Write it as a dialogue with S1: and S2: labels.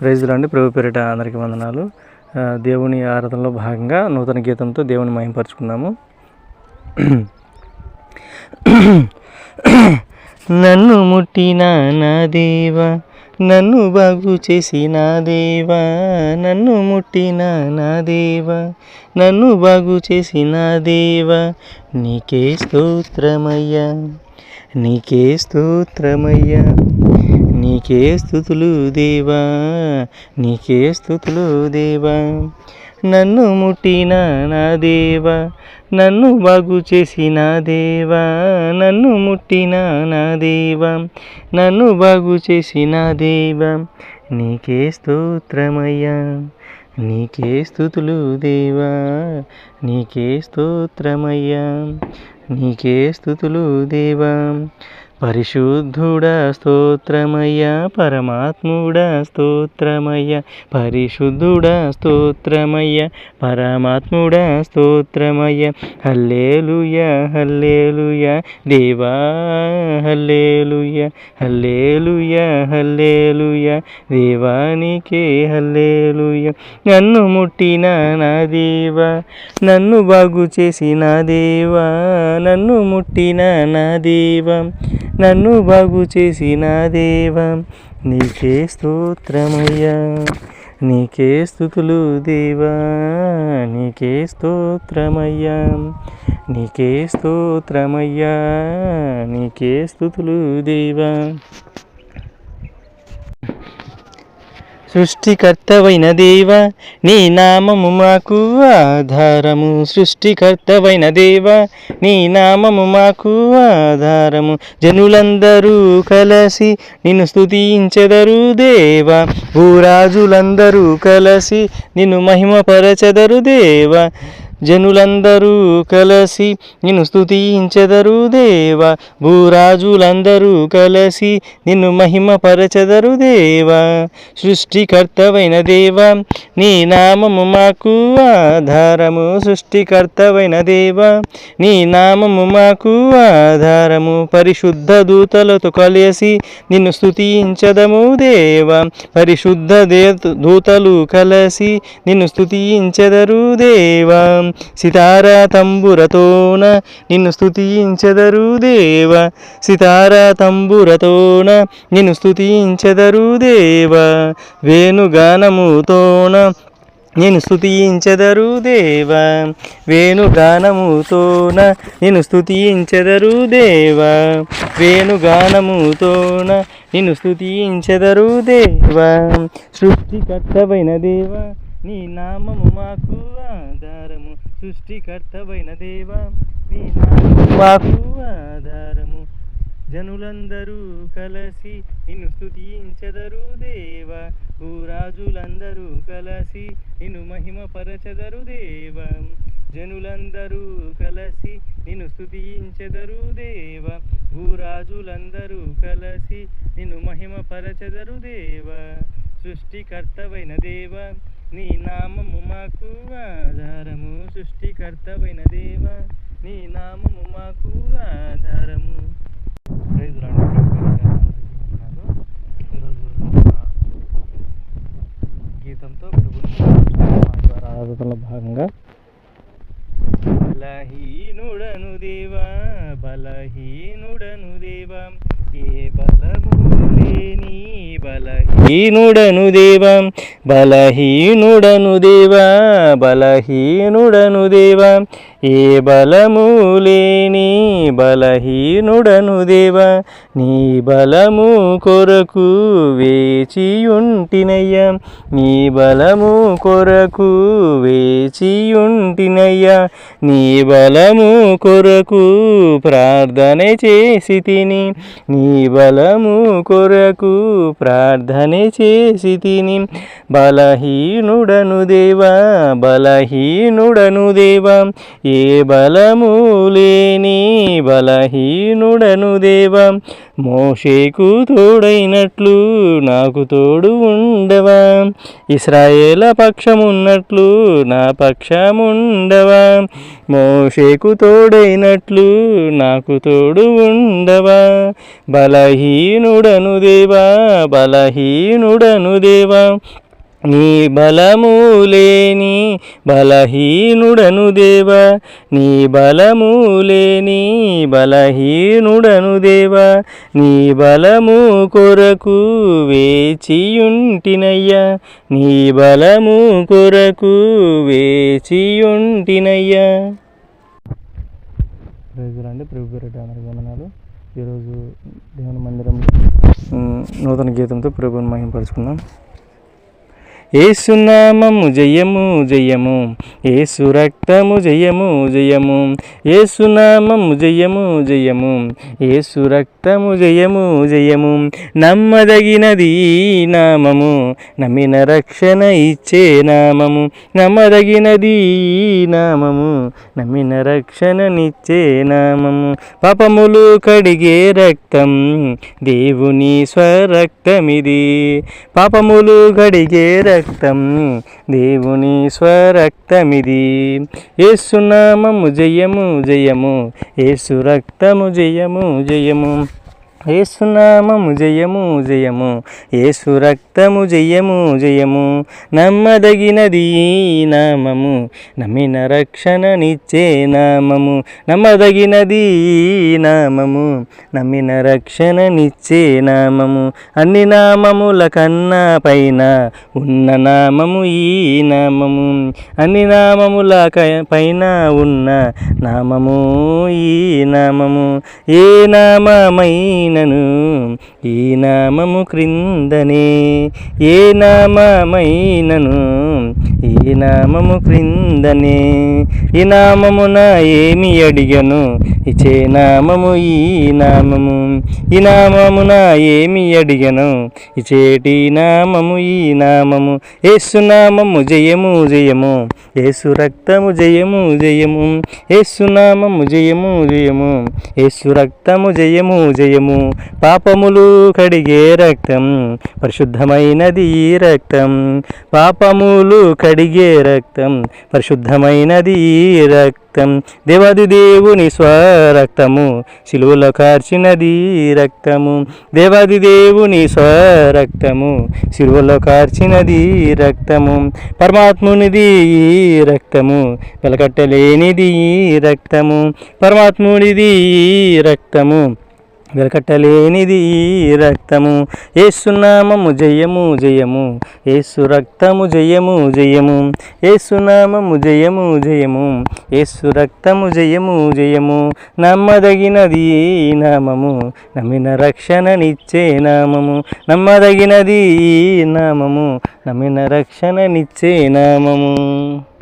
S1: ప్రైజులు అండి ప్రభు పేరిట అందరికీ వందనాలు. దేవుని ఆరాధనలో భాగంగా నూతన గీతంతో దేవుని మయంపరుచుకున్నాము నన్ను ముట్టిన నా దేవా నన్ను బాగు చేసిన దేవా నన్ను ముట్టిన నా దేవా నన్ను బాగు చేసిన దేవా నీకే స్తోత్రమయ్యా నీకే స్తోత్రమయ్యా. నీకే స్థుతులు దేవా నీకే స్థుతులు దేవా. నన్ను ముట్టిన నా దేవా నన్ను బాగు చేసిన దేవా. నన్ను ముట్టిన నా దేవా నన్ను బాగు చేసిన దేవా. నీకే స్తోత్రమయ్యా నీకే స్థుతులు దేవా. నీకే స్తోత్రమయ్యా నీకే స్థుతులు దేవా. పరిశుద్ధుడ స్తోత్రమయ్య పరమాత్ముడా స్తోత్రమయ్య పరిశుద్ధుడ స్తోత్రమయ్య పరమాత్ముడా స్తోత్రమయ్య హల్లేలుయ హల్లేలుయ దేవా హల్లేలుయ హల్లేలుయ హల్లేలుయ దేవానికే హల్లేలుయ నన్ను ముట్టిన నా దేవా నన్ను బాగు చేసిన దేవా నన్ను ముట్టిన నా దేవా నన్ను బాగు చేసిన దేవా నీకే స్తోత్రమయ్యా నీకే స్థుతులు దేవా నీకే స్తోత్రమయ్యా నీకే స్తోత్రమయ్యా నీకే స్థుతులు దేవా. సృష్టికర్తవైన దేవ నీ నామము మాకు ఆధారము. సృష్టికర్తవైన దేవా నీ నామము మాకు ఆధారము. జనులందరూ కలసి నిన్ను స్తుతించెదరు దేవా. భూరాజులందరూ కలసి నిన్ను మహిమపరచెదరు దేవా. జనులందరూ కలసి నిన్ను స్థుతించెదరు దేవా. భూరాజులందరూ కలసి నిన్ను మహిమపరచెదరు దేవా. సృష్టికర్తవైన దేవా నీ నామము మాకు ఆధారము. సృష్టికర్తవైన దేవా నీ నామము మాకు ఆధారము. పరిశుద్ధ దూతలతో కలిసి నిన్ను స్థుతించదము దేవా. పరిశుద్ధ దే దూతలు కలసి నిన్ను స్థుతించెదరు దేవా. సితారా తంబురతోన నిన్ను స్తుతించెదరు దేవ. సితారా తంబురతోన నిన్ను స్తుతించెదరు దేవ. వేణుగానముతోన నేను స్తుతించెదరు దేవా. వేణుగానముతోన నేను స్తుతించెదరు దేవా. వేణుగానముతోన నేను స్తుతించెదరు దేవా. సృష్టికర్తవైన దేవా. నీ నామము మాకు ఆధారము. సృష్టికర్తవైన దేవా నీ నామము మాకు ఆధారము. జనులందరూ కలసి నిన్ను స్తుతించెదరు దేవా. భూరాజులందరూ కలసి నిన్ను మహిమపరచెదరు దేవా. జనులందరూ కలసి నిన్ను స్తుతించెదరు దేవా. భూరాజులందరూ కలసి నిన్ను మహిమపరచెదరు దేవా. సృష్టికర్తవైన దేవా మాకు ఆధారము. సృష్టికర్తవైన దేవ నీ నామము మాకు ఆధారము. గీతంతో ఆరాధనలో భాగంగా. బలహీనుడను దేవా బలహీనుడను దేవా ఏ బలము బలహీనుడను దేవా బలహీనుడను దేవా బలహీనుడను దేవా. ఏ బలము లేని బలహీనుడను దేవా నీ బలము కొరకు వేచియుంటినయ్యా. నీ బలము కొరకు వేచియుంటినయ్యా. నీ బలము కొరకు ప్రార్థన చేసి తిని నీ బలము కొరకు ప్రార్థన చేసి తిని. బలహీనుడను దేవా బలహీనుడను దేవా ఏ బలము లేని బలహీనుడను దేవా మోషేకు తోడైనట్లు నాకు తోడు ఉండవా ఇస్రాయేల పక్షమున్నట్లు నా పక్షముండవా మోషేకు తోడైనట్లు నాకు తోడు ఉండవా బలహీనుడను దేవా బలహీనుడను దేవా నీ బలము లేని బలహీనుడను దేవా నీ బలము లేని బలహీనుడను దేవా నీ బలము కొరకు వేచియుంటినయ్యా నీ బలము కొరకు వేచియుంటినయ్యా. రోజులండి అందరికీ ఈరోజు దేవుని మందిరంలో నూతన గీతంతో ప్రభుని మహింపరుచుకుందాం ఏసునామము జయము జయము. ఏసు రక్తము జయము జయము. ఏసునామము జయము జయము. ఏసు రక్తము జయము జయము. నమ్మదగినది నామము. నమ్మిన రక్షణ ఇచ్చే నామము. నమ్మదగినది నామము. నమ్మిన రక్షణనిచ్చే నామము. పాపములు కడిగే రక్తం దేవుని స్వరక్తమిది. పాపములు కడిగే రక్తం దేవుని స్వరక్తమిది. ఏసునామము జయము జయము. ఏసు రక్తము జయము జయము. ఏసునామము జయము జయము. ఏసు రక్తము జయము జయము. నమ్మదగినది ఈ నామము. నమ్మిన రక్షణనిచ్చే నామము. నమ్మదగినది ఈ నామము. నమ్మిన రక్షణనిచ్చే నామము. అన్ని నామముల కన్నా పైన ఉన్న నామము ఈ నామము. అన్ని నామముల క- పైన ఉన్న నామము ఈ నామము. ఏ నను ఈ నామము క్రిందనే ఏ నామమైనను? ఈ నామము క్రిందనే ఈ నామమున ఏమి అడిగను? ఇచే నామము ఈ నామము ఈ నామమున ఏమి అడిగను? ఇచేటి నామము ఈ నామము ఏసునామము జయము జయము ఏసు రక్తము జయము జయము ఏసునామము జయము జయము ఏసు రక్తము జయము జయము పాపములు కడిగే రక్తం పరిశుద్ధమైనది ఈ రక్తం పాపములు కడిగే రక్తం పరిశుద్ధమైనది ఈ రక్తం. దేవాది దేవుని స్వరక్తము శిలువలో కార్చినది రక్తము. దేవాది దేవుని స్వరక్తము శిలువలో కార్చినది రక్తము. పరమాత్మునిది ఈ రక్తము వెలకట్టలేనిది ఈ రక్తము. పరమాత్మునిది ఈ రక్తము. వెలకట్టలేనిది ఈ రక్తము. ఏసునామము జయము జయము. ఏసు రక్తము జయము జయము. ఏసునామము జయము జయము. ఏసు రక్తము జయము జయము. నమ్మదగినది ఈ నామము. నమ్మిన రక్షణనిచ్చే నామము. నమ్మదగినది ఈ నామము. నమ్మిన రక్షణనిచ్చే నామము.